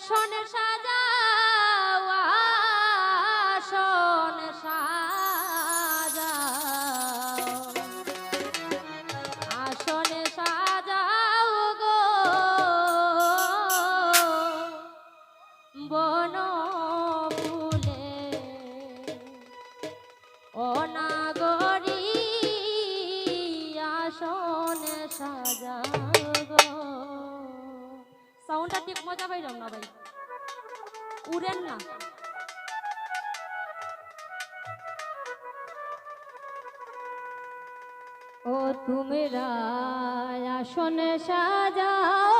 আসন সাজাও উড়েন না। ও তোমরা আসনে সাজাও।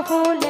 কখন